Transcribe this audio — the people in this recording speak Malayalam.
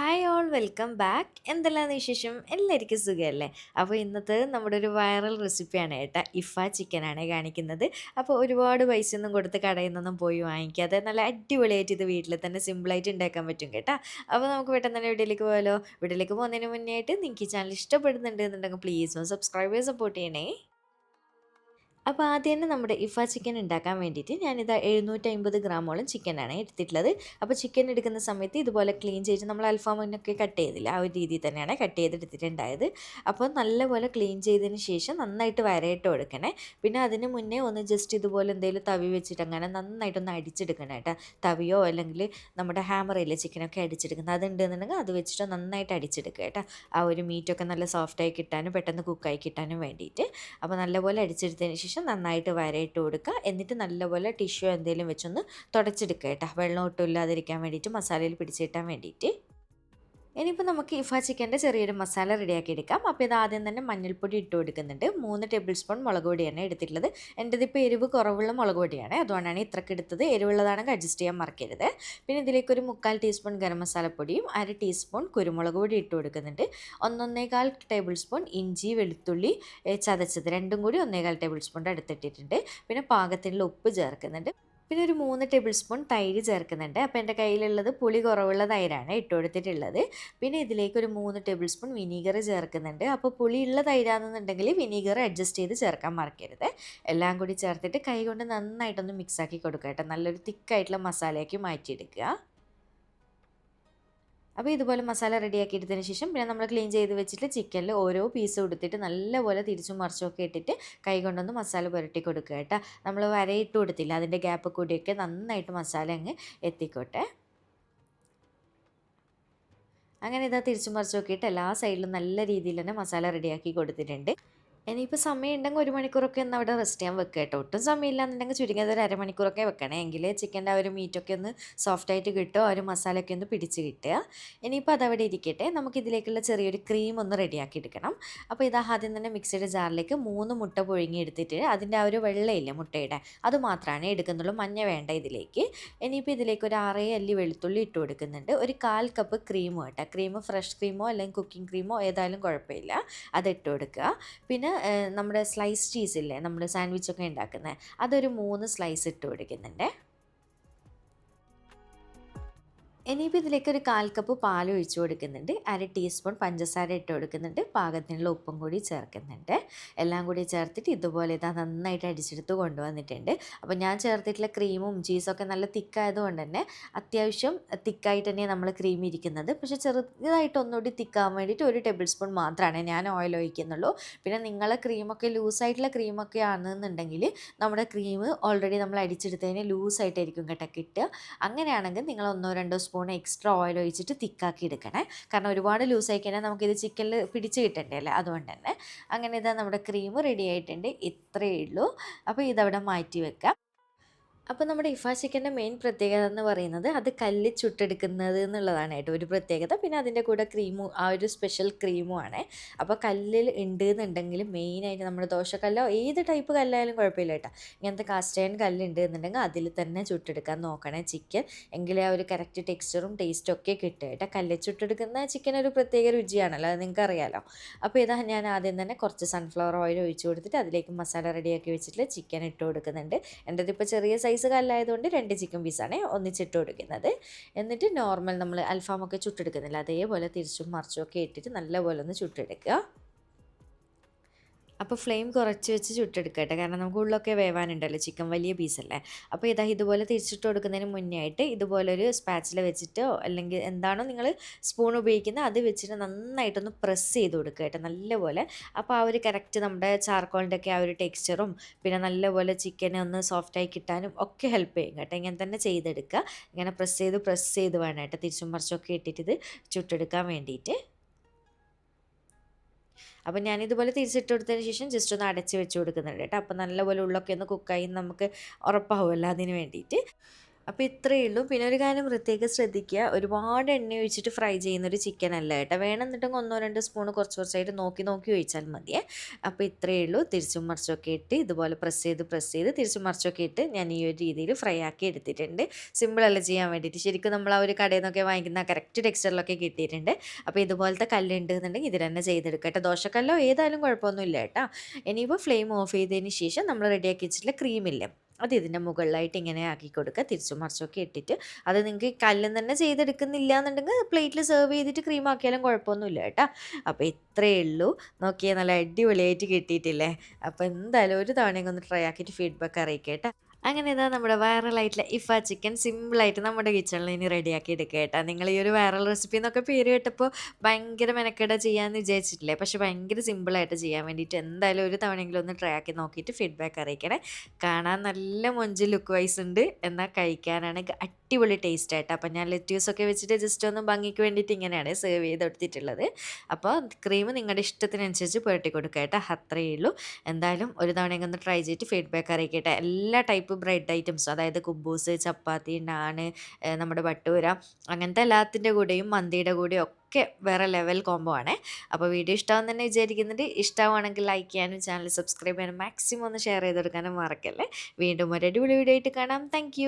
ഹായ് ഓൾ വെൽക്കം ബാക്ക് എന്തെല്ലാം വിശേഷം? എല്ലാവർക്കും സുഖമല്ലേ അപ്പോൾ ഇന്നത്തെ നമ്മുടെ ഒരു വൈറൽ റെസിപ്പിയാണ് ഏട്ടാ ഇഫ ചിക്കനാണ് കാണിക്കുന്നത്. അപ്പോൾ ഒരുപാട് പൈസ ഒന്നും കൊടുത്ത് കടയിൽ നിന്നൊന്നും പോയി വാങ്ങിക്കാതെ നല്ല അടിപൊളിയായിട്ട് ഇത് വീട്ടിൽ തന്നെ സിമ്പിളായിട്ട് ഉണ്ടാക്കാൻ പറ്റും കേട്ടോ. അപ്പോൾ നമുക്ക് പെട്ടെന്ന് തന്നെ വീട്ടിലേക്ക് പോയാലോ വീട്ടിലേക്ക് പോകുന്നതിന് മുന്നേ ആയിട്ട് നിങ്ങൾക്ക് ചാനൽ ഇഷ്ടപ്പെടുന്നുണ്ട് എന്നുണ്ടെങ്കിൽ പ്ലീസ് ഒന്ന് സബ്സ്ക്രൈബ് ചെയ്ത് സപ്പോർട്ട് ചെയ്യണേ. അപ്പോൾ ആദ്യം തന്നെ നമ്മുടെ ഇഫ ചിക്കൻ ഉണ്ടാക്കാൻ വേണ്ടിയിട്ട് ഞാനിത് എഴുന്നൂറ്റമ്പത് ഗ്രാമോളം ചിക്കനാണ് എടുത്തിട്ടുള്ളത്. അപ്പോൾ ചിക്കൻ എടുക്കുന്ന സമയത്ത് ഇതുപോലെ ക്ലീൻ ചെയ്ത് നമ്മൾ അൽഫാമിനൊക്കെ കട്ട് ചെയ്തില്ല ആ ഒരു രീതിയിൽ തന്നെയാണ് കട്ട് ചെയ്തെടുത്തിട്ടുണ്ടായത്. അപ്പോൾ നല്ലപോലെ ക്ലീൻ ചെയ്തതിന് ശേഷം നന്നായിട്ട് വരയിട്ട് കൊടുക്കണേ. പിന്നെ അതിന് മുന്നേ ഒന്ന് ജസ്റ്റ് ഇതുപോലെ എന്തെങ്കിലും തവി വെച്ചിട്ട് അങ്ങനെ നന്നായിട്ടൊന്ന് അടിച്ചെടുക്കണം കേട്ടോ. തവിയോ അല്ലെങ്കിൽ നമ്മുടെ ഹാമറയിലെ ചിക്കനൊക്കെ അടിച്ചെടുക്കുന്നത് അതുണ്ടെന്നുണ്ടെങ്കിൽ അത് വെച്ചിട്ട് നന്നായിട്ട് അടിച്ചെടുക്കുക കേട്ടോ. ആ ഒരു മീറ്റൊക്കെ നല്ല സോഫ്റ്റായി കിട്ടാനും പെട്ടെന്ന് കുക്കായി കിട്ടാനും വേണ്ടിയിട്ട്. അപ്പോൾ നല്ലപോലെ അടിച്ചെടുത്തതിന് ശേഷം നന്നായിട്ട് വരയിട്ട് കൊടുക്കുക. എന്നിട്ട് നല്ലപോലെ ടിഷ്യൂ എന്തെങ്കിലും വെച്ചൊന്ന് തുടച്ചെടുക്കുക കേട്ടോ. വെള്ളം ഒട്ടും ഇല്ലാതിരിക്കാൻ വേണ്ടിയിട്ട് മസാലയിൽ പിടിച്ചിട്ടാൻ വേണ്ടിയിട്ട്. ഇനിയിപ്പോൾ നമുക്ക് ഇഫ ചിക്കന്റെ ചെറിയൊരു മസാല റെഡിയാക്കി എടുക്കാം. അപ്പോൾ ഇത് ആദ്യം തന്നെ മഞ്ഞൾപ്പൊടി ഇട്ട് കൊടുക്കുന്നുണ്ട്. മൂന്ന് ടേബിൾ സ്പൂൺ മുളക് പൊടിയാണ് എടുത്തിട്ടുള്ളത്. എന്റെത് ഇപ്പോൾ എരിവ് കുറവുള്ള മുളക് പൊടിയാണ്. അതുകൊണ്ടാണ് ഇത്രക്ക് എടുത്തത്. എരിവുള്ളതാണെങ്കിൽ അഡ്ജസ്റ്റ് ചെയ്യാൻ മറക്കരുത്. പിന്നെ ഇതിലേക്ക് ഒരു മുക്കാൽ ടീസ്പൂൺ ഗരം മസാലപ്പൊടിയും അര ടീസ്പൂൺ കുരുമുളക് പൊടി ഇട്ട് കൊടുക്കുന്നുണ്ട്. ഒന്നൊന്നേകാൽ ടേബിൾ സ്പൂൺ ഇഞ്ചി വെളുത്തുള്ളി ചതച്ചത്. രണ്ടും കൂടി ഒന്നേകാൽ ടേബിൾ സ്പൂൺ എടുത്തിട്ടിട്ടുണ്ട് പിന്നെ പാകത്തിനുള്ള ഉപ്പ് ചേർക്കുന്നുണ്ട്. പിന്നെ ഒരു മൂന്ന് ടേബിൾ സ്പൂൺ തൈര് ചേർക്കുന്നുണ്ട്. അപ്പോൾ എന്റെ കയ്യിലുള്ളത് പുളി കുറവുള്ള തൈരാണ് ഇട്ട് കൊടുത്തിട്ടുള്ളത്. പിന്നെ ഇതിലേക്ക് ഒരു മൂന്ന് ടേബിൾ സ്പൂൺ വിനീഗർ ചേർക്കുന്നുണ്ട്. അപ്പോൾ പുളിയുള്ള തൈരാണെന്നുണ്ടെങ്കിൽ വിനീഗർ അഡ്ജസ്റ്റ് ചെയ്ത് ചേർക്കാൻ മറക്കരുത്. എല്ലാം കൂടി ചേർത്തിട്ട് കൈ കൊണ്ട് നന്നായിട്ടൊന്ന് മിക്സാക്കി കൊടുക്കുക കേട്ടോ. നല്ലൊരു തിക്കായിട്ടുള്ള മസാലയാക്കി മാറ്റിയെടുക്കുക. അപ്പോൾ ഇതുപോലെ മസാല റെഡിയാക്കി എടുത്തതിന് ശേഷം പിന്നെ നമ്മൾ ക്ലീൻ ചെയ്ത് വെച്ചിട്ട് ചിക്കനിൽ ഓരോ പീസ് കൊടുത്തിട്ട് നല്ലപോലെ തിരിച്ചും മറിച്ചുമൊക്കെ ഇട്ടിട്ട് കൈ കൊണ്ടൊന്ന് മസാല പുരട്ടി കൊടുക്കുക കേട്ടോ. നമ്മൾ വരയിട്ട് കൊടുത്തില്ല അതിന്റെ ഗ്യാപ്പ് കൂടിയൊക്കെ നന്നായിട്ട് മസാല അങ്ങ് എത്തിക്കോട്ടെ. അങ്ങനെ ഇതാ തിരിച്ചും മറിച്ചും ഇട്ട് എല്ലാ സൈഡിലും നല്ല രീതിയിൽ തന്നെ മസാല റെഡിയാക്കി കൊടുത്തിട്ടുണ്ട്. ഇനിയിപ്പോൾ സമയം ഉണ്ടെങ്കിൽ ഒരു മണിക്കൂറൊക്കെ ഒന്ന് അവിടെ റെസ്റ്റ് ചെയ്യാൻ വെക്കുക കേട്ടോ. ഒട്ടും സമയമില്ല എന്നുണ്ടെങ്കിൽ ചുരുങ്ങിയത് ഒരു അരമണിക്കൂറൊക്കെ വെക്കണേ. എങ്കിൽ ചിക്കന്റെ ആ ഒരു മീറ്റൊക്കെ ഒന്ന് സോഫ്റ്റായിട്ട് കിട്ടുക ആ ഒരു മസാലയൊക്കെ ഒന്ന് പിടിച്ച് കിട്ടുക. ഇനിയിപ്പോൾ അതവിടെ ഇരിക്കട്ടെ. നമുക്ക് ഇതിലേക്കുള്ള ചെറിയൊരു ക്രീം ഒന്ന് റെഡിയാക്കി എടുക്കണം. അപ്പോൾ ഇത് ആദ്യം തന്നെ മിക്സിയുടെ ജാറിലേക്ക് മൂന്ന് മുട്ട പുഴുങ്ങി എടുത്തിട്ട് അതിന്റെ ആ ഒരു വെള്ളയില്ലേ മുട്ടയുടെ അത് മാത്രമാണ് എടുക്കുന്നുള്ളൂ. മഞ്ഞ വേണ്ട ഇതിലേക്ക്. ഇനിയിപ്പോൾ ഇതിലേക്ക് ഒരു ആറേ അല്ലി വെളുത്തുള്ളി ഇട്ട് കൊടുക്കുന്നുണ്ട്. ഒരു കാൽ കപ്പ് ക്രീമോ കേട്ടോ. ക്രീം ഫ്രഷ് ക്രീമോ അല്ലെങ്കിൽ കുക്കിംഗ് ക്രീമോ ഏതായാലും കുഴപ്പമില്ല. അത് ഇട്ട് കൊടുക്കുക. പിന്നെ നമ്മുടെ സ്ലൈസ് ചീസ് ഇല്ലേ നമ്മൾ സാൻഡ്വിച്ചൊക്കെ ഉണ്ടാക്കുന്നത് അതൊരു മൂന്ന് സ്ലൈസ് ഇട്ട് കൊടുക്കുന്നുണ്ട്. ഇനിയിപ്പോൾ ഇതിലേക്ക് ഒരു കാൽ കപ്പ് പാൽ ഒഴിച്ചു കൊടുക്കുന്നുണ്ട്. അര ടീസ്പൂൺ പഞ്ചസാര ഇട്ട് കൊടുക്കുന്നുണ്ട്. പാകത്തിനുള്ള ഉപ്പും കൂടി ചേർക്കുന്നുണ്ട്. എല്ലാം കൂടി ചേർത്തിട്ട് ഇതുപോലെ ഇതാ നന്നായിട്ട് അടിച്ചെടുത്ത് കൊണ്ടുവന്നിട്ടുണ്ട്. അപ്പോൾ ഞാൻ ചേർത്തിട്ടുള്ള ക്രീമും ചീസൊക്കെ നല്ല തിക്കായതുകൊണ്ട് തന്നെ അത്യാവശ്യം തിക്കായിട്ട് തന്നെ നമ്മൾ ക്രീം ഇരിക്കുന്നത്. പക്ഷേ ചെറുതായിട്ട് ഒന്നുകൂടി തിക്കാൻ വേണ്ടിയിട്ട് ഒരു ടേബിൾ സ്പൂൺ മാത്രമാണ് ഞാൻ ഓയിൽ ഒഴിക്കുന്നുള്ളൂ. പിന്നെ നിങ്ങളെ ക്രീമൊക്കെ ലൂസായിട്ടുള്ള ക്രീമൊക്കെ ആണെന്നുണ്ടെങ്കിൽ നമ്മുടെ ക്രീം ഓൾറെഡി നമ്മൾ അടിച്ചെടുത്തതിന് ലൂസായിട്ടായിരിക്കും കേട്ടോ കിട്ടുക. അങ്ങനെയാണെങ്കിൽ നിങ്ങൾ ഒന്നോ രണ്ടോ സ്പൂൺ എക്സ്ട്രാ ഓയിൽ ഒഴിച്ചിട്ട് തിക്കാക്കി എടുക്കണേ. കാരണം ഒരുപാട് ലൂസായി കഴിഞ്ഞാൽ നമുക്കിത് ചിക്കനിൽ പിടിച്ച് കിട്ടണ്ടേ അല്ലേ? അതുകൊണ്ട് തന്നെ. അങ്ങനെ ഇതാ നമ്മുടെ ക്രീം റെഡി ആയിട്ടുണ്ട്. ഇത്രയേ ഉള്ളൂ. അപ്പോൾ ഇതവിടെ മാറ്റി വെക്കാം. അപ്പോൾ നമ്മുടെ ഇഫാ ചിക്കന്റെ മെയിൻ പ്രത്യേകത എന്ന് പറയുന്നത് അത് കല്ലിൽ ചുട്ടെടുക്കുന്നത് എന്നുള്ളതാണ് കേട്ടോ ഒരു പ്രത്യേകത. പിന്നെ അതിന്റെ കൂടെ ക്രീമും ആ ഒരു സ്പെഷ്യൽ ക്രീമും ആണ്. അപ്പോൾ കല്ലിൽ ഉണ്ട് എന്നുണ്ടെങ്കിൽ മെയിനായിട്ട് നമ്മുടെ ദോശക്കല്ലോ ഏത് ടൈപ്പ് കല്ലായാലും കുഴപ്പമില്ല കേട്ടോ. ഇങ്ങനത്തെ കാസ്റ്റേൺ കല്ലുണ്ട് എന്നുണ്ടെങ്കിൽ അതിൽ തന്നെ ചുട്ടെടുക്കാൻ നോക്കണേ ചിക്കൻ എങ്കിലേ ആ ഒരു കറക്റ്റ് ടെക്സ്ചറും ടേസ്റ്റും ഒക്കെ കിട്ടുക കേട്ടോ. കല്ലിൽ ചുട്ടെടുക്കുന്ന ചിക്കൻ ഒരു പ്രത്യേക രുചിയാണല്ലോ അത് നിങ്ങൾക്ക് അറിയാലോ. അപ്പോൾ ഇതാ ഞാൻ ആദ്യം തന്നെ കുറച്ച് സൺഫ്ലവർ ഓയിൽ ഒഴിച്ച് കൊടുത്തിട്ട് അതിലേക്ക് മസാല റെഡിയാക്കി വെച്ചിട്ട് ചിക്കൻ ഇട്ട് കൊടുക്കുന്നുണ്ട്. എന്റെ ഇപ്പോൾ ചെറിയ സൈസ് സൈസ് കല്ലായതുകൊണ്ട് രണ്ട് ചിക്കൻ പീസാണ് ഒന്നിച്ചിട്ട് കൊടുക്കുന്നത്. എന്നിട്ട് നോർമൽ നമ്മൾ അൽഫാമൊക്കെ ചുട്ടെടുക്കുന്നില്ല. അതേപോലെ തിരിച്ചും മറിച്ചും ഒക്കെ ഇട്ടിട്ട് നല്ലപോലെ ഒന്ന് ചുട്ടെടുക്കുക. അപ്പോൾ ഫ്ലെയിം കുറച്ച് വെച്ച് ചുട്ടെടുക്കട്ടെ. കാരണം നമുക്ക് ഉള്ളൊക്കെ വേവാനുണ്ടല്ലോ. ചിക്കൻ വലിയ പീസല്ലേ. അപ്പോൾ ഇതാ ഇതുപോലെ തിരിച്ചിട്ട് കൊടുക്കുന്നതിന് മുന്നേ ആയിട്ട് ഇതുപോലെ ഒരു വെച്ചിട്ടോ അല്ലെങ്കിൽ എന്താണോ നിങ്ങൾ സ്പൂൺ ഉപയോഗിക്കുന്നത് അത് വെച്ചിട്ട് നന്നായിട്ടൊന്ന് പ്രസ് ചെയ്ത് കൊടുക്കുക കേട്ടോ. നല്ലപോലെ. അപ്പോൾ ആ ഒരു കറക്റ്റ് നമ്മുടെ ചാർക്കോളിന്റെ ഒക്കെ ആ ഒരു ടെക്സ്ചറും പിന്നെ നല്ലപോലെ ചിക്കനെ ഒന്ന് സോഫ്റ്റായി കിട്ടാനും ഒക്കെ ഹെൽപ്പ് ചെയ്യും കേട്ടോ. ഇങ്ങനെ തന്നെ ചെയ്തെടുക്കുക. ഇങ്ങനെ പ്രസ് ചെയ്ത് പ്രസ് ചെയ്ത് വേണം കേട്ടോ. തിരിച്ചും മറിച്ചൊക്കെ ഇട്ടിട്ട് ഇത് ചുട്ടെടുക്കാൻ വേണ്ടിയിട്ട്. അപ്പോൾ ഞാൻ ഇതുപോലെ തിരിച്ചിട്ട് കൊടുത്തതിന് ശേഷം ജസ്റ്റ് ഒന്ന് അടച്ച് വെച്ച് കൊടുക്കുന്നുണ്ട് കേട്ടോ. അപ്പോൾ നല്ലപോലെ ഉള്ളൊക്കെ ഒന്ന് കുക്കായി നമുക്ക് ഉറപ്പാവുമല്ലോ അതിന് വേണ്ടിയിട്ട്. അപ്പോൾ ഇത്രയേ ഉള്ളൂ. പിന്നെ ഒരു കാര്യം പ്രത്യേകം ശ്രദ്ധിക്കുക. ഒരുപാട് എണ്ണ ഒഴിച്ചിട്ട് ഫ്രൈ ചെയ്യുന്നൊരു ചിക്കൻ അല്ല കേട്ടോ. വേണമെന്നുണ്ടെങ്കിൽ ഒന്നോ രണ്ടോ സ്പൂൺ കുറച്ച് കുറച്ചായിട്ട് നോക്കി നോക്കി ഒഴിച്ചാൽ മതിയേ അപ്പോൾ ഇത്രയേ ഉള്ളൂ. തിരിച്ചും മറിച്ചൊക്കെ ഇട്ട് ഇതുപോലെ പ്രസ് ചെയ്ത് പ്രസ് ചെയ്ത് തിരിച്ചും മറിച്ചൊക്കെ ഇട്ട് ഞാൻ ഈ ഒരു രീതിയിൽ ഫ്രൈ ആക്കി എടുത്തിട്ടുണ്ട്. സിമ്പിളല്ല ചെയ്യാൻ വേണ്ടിയിട്ട്. ശരിക്കും നമ്മൾ ആ ഒരു കടയിൽ നിന്നൊക്കെ വാങ്ങിക്കുന്ന കറക്റ്റ് ടെക്സ്ചറിലൊക്കെ കിട്ടിയിട്ടുണ്ട്. അപ്പോൾ ഇതുപോലത്തെ കല്ലുണ്ട് എന്നുണ്ടെങ്കിൽ ഇതിൽ തന്നെ ചെയ്തെടുക്കുക കേട്ടോ ദോശക്കല്ലോ ഏതായാലും കുഴപ്പമൊന്നുമില്ല കേട്ടോ. ഇനിയിപ്പോൾ ഫ്ലെയിം ഓഫ് ചെയ്തതിന് ശേഷം നമ്മൾ റെഡിയാക്കി വെച്ചിട്ടുള്ള ക്രീമില്ലേ അത് ഇതിന്റെ മുകളിലായിട്ട് ഇങ്ങനെ ആക്കി കൊടുക്കുക. തിരിച്ചും മറിച്ചൊക്കെ ഇട്ടിട്ട് അത് നിങ്ങൾക്ക് കല്ലിൽ തന്നെ ചെയ്തെടുക്കുന്നില്ല എന്നുണ്ടെങ്കിൽ പ്ലേറ്റിൽ സെർവ് ചെയ്തിട്ട് ക്രീം ആക്കിയാലും കുഴപ്പമൊന്നുമില്ല കേട്ടോ. അപ്പോൾ ഇത്രയേ ഉള്ളൂ. നോക്കിയാൽ നല്ല അടിപൊളിയായിട്ട് കിട്ടിയിട്ടില്ലേ? അപ്പോൾ എന്തായാലും ഒരു തവണയൊക്കെ ഒന്ന് ട്രൈ ആക്കിയിട്ട് ഫീഡ്ബാക്ക് അറിയിക്കേട്ടാ അങ്ങനെ ഇതാ നമ്മുടെ വൈറലായിട്ടുള്ള ഇഫ ചിക്കൻ സിമ്പിളായിട്ട് നമ്മുടെ കിച്ചണിൽ ഇനി റെഡിയാക്കി എടുക്കുക കേട്ടോ. നിങ്ങൾ ഈ ഒരു വൈറൽ റെസിപ്പി എന്നൊക്കെ പേര് കേട്ടപ്പോൾ ഭയങ്കര മെനക്കെട ചെയ്യാമെന്ന് വിചാരിച്ചിട്ടില്ലേ? പക്ഷെ ഭയങ്കര സിമ്പിളായിട്ട് ചെയ്യാൻ വേണ്ടിയിട്ട് എന്തായാലും ഒരു തവണയെങ്കിലും ഒന്ന് ട്രൈ ആക്കി നോക്കിയിട്ട് ഫീഡ്ബാക്ക് അറിയിക്കണേ. കാണാൻ നല്ല മൊഞ്ച് ലുക്ക് വൈസ് ഉണ്ട്. എന്നാൽ കഴിക്കാനാണെങ്കിൽ അടിപൊളി ടേസ്റ്റ് ആയിട്ട്. അപ്പം ഞാൻ ലെറ്റ്യൂസൊക്കെ വെച്ചിട്ട് ജസ്റ്റ് ഒന്ന് ഭംഗിക്ക് വേണ്ടിയിട്ട് ഇങ്ങനെയാണ് സെർവ് ചെയ്ത് എടുത്തിട്ടുള്ളത് അപ്പോൾ ക്രീം നിങ്ങളുടെ ഇഷ്ടത്തിനനുസരിച്ച് പുരട്ടി കൊടുക്കുക കേട്ടോ. അത്രയേ ഉള്ളൂ. എന്തായാലും ഒരു തവണ ഒന്ന് ട്രൈ ചെയ്തിട്ട് ഫീഡ്ബാക്ക് അറിയിക്കട്ടെ. എല്ലാ ടൈപ്പ് ബ്രെഡ് ഐറ്റംസും അതായത് കുബൂസ് ചപ്പാത്തി നാണ് നമ്മുടെ ഭട്ടൂര അങ്ങനത്തെ എല്ലാത്തിന്റെ കൂടെയും മന്തിയുടെ കൂടെയും ഒക്കെ വേറെ ലെവൽ കോംബോ ആണ്. അപ്പോൾ വീഡിയോ ഇഷ്ടമാണെന്ന് തന്നെ വിചാരിക്കുന്നുണ്ട്. ഇഷ്ടമാണെങ്കിൽ ലൈക്ക് ചെയ്യാനും ചാനൽ സബ്സ്ക്രൈബ് ചെയ്യാനും മാക്സിമം ഒന്ന് ഷെയർ ചെയ്ത് കൊടുക്കാനും മറക്കല്ലേ. വീണ്ടും ഒരു അടിപൊളി വീഡിയോ ആയിട്ട് കാണാം. താങ്ക്